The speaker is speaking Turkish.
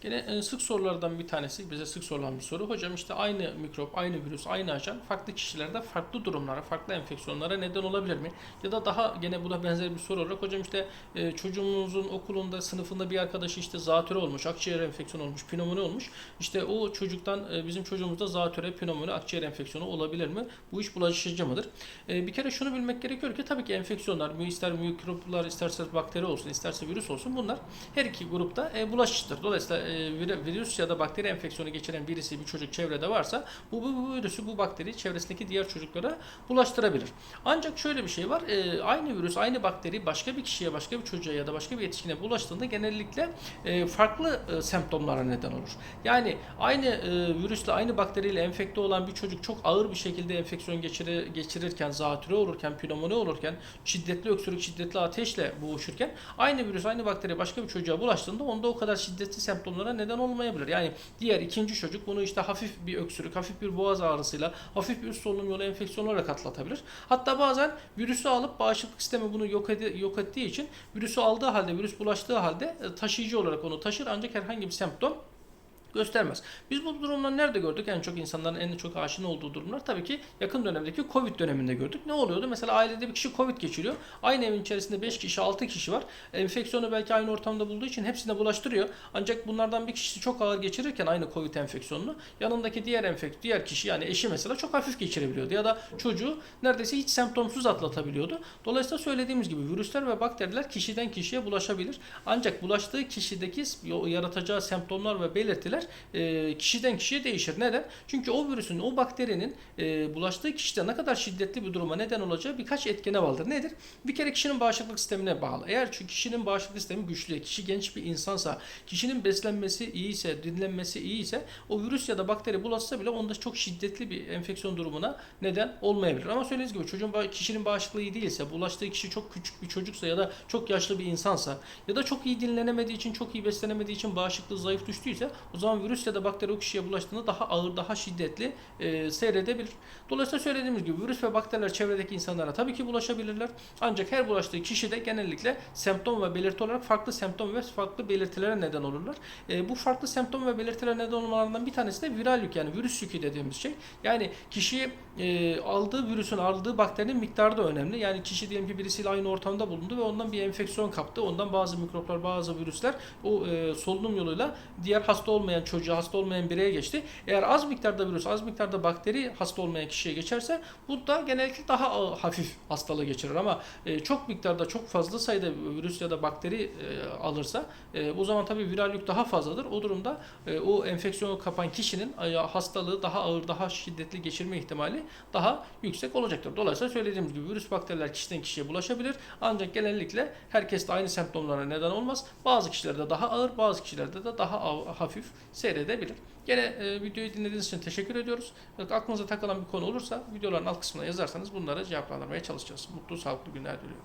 Gene e, sık sorulardan bir tanesi, bize sık sorulan bir soru. Hocam işte aynı mikrop, aynı virüs, aynı ajan farklı kişilerde farklı durumlara, farklı enfeksiyonlara neden olabilir mi? Ya da daha gene buna benzer bir soru olarak hocam işte e, çocuğumuzun okulunda, sınıfında bir arkadaşı işte zatürre olmuş, akciğer enfeksiyonu olmuş, pnömoni olmuş. İşte o çocuktan e, bizim çocuğumuzda zatürre, pnömoni, akciğer enfeksiyonu olabilir mi? Bu iş bulaşıcı mıdır? E, bir kere şunu bilmek gerekiyor ki tabii ki enfeksiyonlar, ister mikroplar, isterse bakteri olsun, isterse virüs olsun bunlar her iki grupta e, bulaşıcıdır. Dolayısıyla e, virüs ya da bakteri enfeksiyonu geçiren birisi bir çocuk çevrede varsa bu, bu, bu virüsü bu bakteri çevresindeki diğer çocuklara bulaştırabilir. Ancak şöyle bir şey var. e, aynı virüs, aynı bakteri başka bir kişiye, başka bir çocuğa ya da başka bir yetişkine bulaştığında genellikle e, farklı e, semptomlara neden olur. Yani aynı e, virüsle, aynı bakteriyle enfekte olan bir çocuk çok ağır bir şekilde enfeksiyon geçirir, geçirirken, zatürre olurken, pnömoni olurken, şiddetli öksürük, şiddetli ateşle boğuşurken aynı virüs, aynı bakteri başka bir çocuğa bulaştığında onda o kadar şiddetli semptomlara neden olmayabilir. Yani diğer ikinci çocuk bunu işte hafif bir öksürük, hafif bir boğaz ağrısıyla, hafif bir üst solunum yolu enfeksiyonu olarak atlatabilir. Hatta bazen virüsü alıp bağışıklık sistemi bunu yok, edi- yok ettiği için virüsü aldığı halde, virüs bulaştığı halde e, taşıyıcı olarak onu taşır ancak herhangi bir semptom göstermez. Biz bu durumları nerede gördük? En çok insanların en çok aşina olduğu durumlar tabii ki yakın dönemdeki Covid döneminde gördük. Ne oluyordu? Mesela ailede bir kişi Covid geçiriyor. Aynı evin içerisinde 5 kişi, 6 kişi var. Enfeksiyonu belki aynı ortamda bulduğu için hepsine bulaştırıyor. Ancak bunlardan bir kişisi çok ağır geçirirken aynı Covid enfeksiyonunu yanındaki diğer enfek diğer kişi yani eşi mesela çok hafif geçirebiliyordu ya da çocuğu neredeyse hiç semptomsuz atlatabiliyordu. Dolayısıyla söylediğimiz gibi virüsler ve bakteriler kişiden kişiye bulaşabilir. Ancak bulaştığı kişideki yaratacağı semptomlar ve belirtiler e, kişiden kişiye değişir. Neden? Çünkü o virüsün, o bakterinin e, bulaştığı kişide ne kadar şiddetli bir duruma neden olacağı birkaç etkene bağlıdır. Nedir? Bir kere kişinin bağışıklık sistemine bağlı. Eğer çünkü kişinin bağışıklık sistemi güçlü, kişi genç bir insansa, kişinin beslenmesi iyiyse, dinlenmesi iyiyse o virüs ya da bakteri bulaşsa bile onda çok şiddetli bir enfeksiyon durumuna neden olmayabilir. Ama söylediğiniz gibi çocuğun kişinin bağışıklığı iyi değilse, bulaştığı kişi çok küçük bir çocuksa ya da çok yaşlı bir insansa ya da çok iyi dinlenemediği için, çok iyi beslenemediği için bağışıklığı zayıf düştüyse o zaman virüs ya da bakteri o kişiye bulaştığında daha ağır, daha şiddetli e, seyredebilir. Dolayısıyla söylediğimiz gibi virüs ve bakteriler çevredeki insanlara tabii ki bulaşabilirler. Ancak her bulaştığı kişi de genellikle semptom ve belirti olarak farklı semptom ve farklı belirtilere neden olurlar. E, bu farklı semptom ve belirtilere neden olmalarından bir tanesi de viral yük yani virüs yükü dediğimiz şey. Yani kişi e, aldığı virüsün aldığı bakterinin miktarı da önemli. Yani kişi diyelim ki birisiyle aynı ortamda bulundu ve ondan bir enfeksiyon kaptı. Ondan bazı mikroplar, bazı virüsler o e, solunum yoluyla diğer hasta olmayan çocuğa, hasta olmayan bireye geçti. Eğer az miktarda virüs, az miktarda bakteri hasta olmayan kişiye geçerse bu da genellikle daha hafif hastalığı geçirir ama e, çok miktarda, çok fazla sayıda virüs ya da bakteri e, alırsa e, o zaman tabii viral yük daha fazladır. O durumda e, o enfeksiyonu kapan kişinin e, hastalığı daha ağır, daha şiddetli geçirme ihtimali daha yüksek olacaktır. Dolayısıyla söylediğimiz gibi virüs bakteriler kişiden kişiye bulaşabilir. Ancak genellikle herkes de aynı semptomlara neden olmaz. Bazı kişilerde daha ağır, bazı kişilerde de daha hafif seyredebilir. Gene e, videoyu dinlediğiniz için teşekkür ediyoruz. Evet, Aklınıza takılan bir konu olursa videoların alt kısmına yazarsanız bunları cevaplandırmaya çalışacağız. Mutlu, sağlıklı günler diliyorum.